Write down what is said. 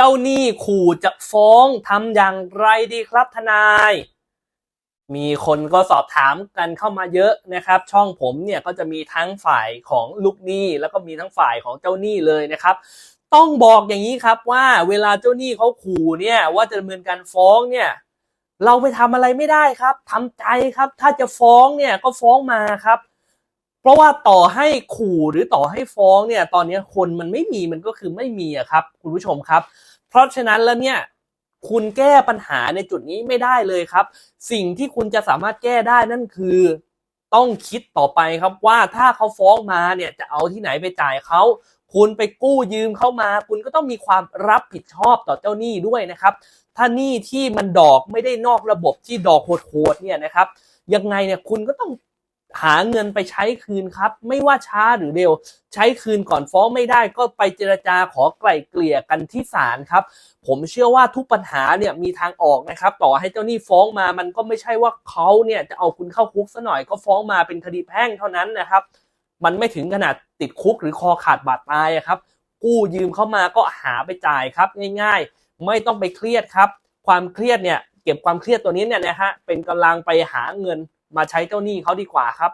เจ้าหนี้ขู่จะฟ้องทำอย่างไรดีครับทนาย มีคนก็สอบถามกันเข้ามาเยอะนะครับ ช่องผมเนี่ยก็จะมีทั้งฝ่ายของลูกหนี้ แล้วก็มีทั้งฝ่ายของเจ้าหนี้เลยนะครับ ต้องบอกอย่างนี้ครับว่าเวลาเจ้าหนี้เขาขู่เนี่ยว่าจะดำเนินการฟ้องเนี่ยเราไปทำอะไรไม่ได้ครับทำใจครับ ถ้าจะฟ้องเนี่ยก็ฟ้องมาครับ เพราะว่าต่อให้ขู่หรือต่อให้ฟ้องเนี่ยตอนนี้คนมันไม่มีมันก็คือไม่มีอะครับ คุณผู้ชมครับ เพราะฉะนั้นแล้วเนี่ยคุณแก้ปัญหาในจุดนี้ไม่ได้เลยครับ สิ่งที่คุณจะสามารถแก้ได้นั่นคือ ต้องคิดต่อไปครับว่าถ้าเขาฟ้องมาเนี่ยจะเอาที่ไหนไปจ่ายเขาคุณไปกู้ยืมเข้ามา คุณก็ต้องมีความรับผิดชอบต่อเจ้าหนี้ด้วยนะครับ ถ้าหนี้ที่มันดอกไม่ได้นอกระบบที่ดอกโหดๆเนี่ยนะครับยังไงเนี่ยคุณก็ต้อง หาเงินไปใช้คืนครับ ไม่ว่าช้าหรือเร็ว ใช้คืนก่อนฟ้องไม่ได้ก็ไปเจรจาขอไกล่เกลี่ยกันที่ศาลครับ ผมเชื่อว่าทุกปัญหาเนี่ยมีทางออกนะครับ ต่อให้เจ้าหนี้ฟ้องมามันก็ไม่ใช่ว่าเขาเนี่ยจะเอาคุณเข้าคุกซะหน่อยก็ฟ้องมาเป็นคดีแพ่งเท่านั้นนะครับ มันไม่ถึงขนาดติดคุกหรือคอขาดบาดตายครับ กู้ยืมเข้ามาก็หาไปจ่ายครับง่าย ๆ ไม่ต้องไปเครียดครับ ความเครียดเนี่ยเก็บความเครียดตัวนี้เนี่ยนะฮะเป็นกำลังไปหาเงิน มาใช้เจ้าหนี้เขาดีกว่าครับ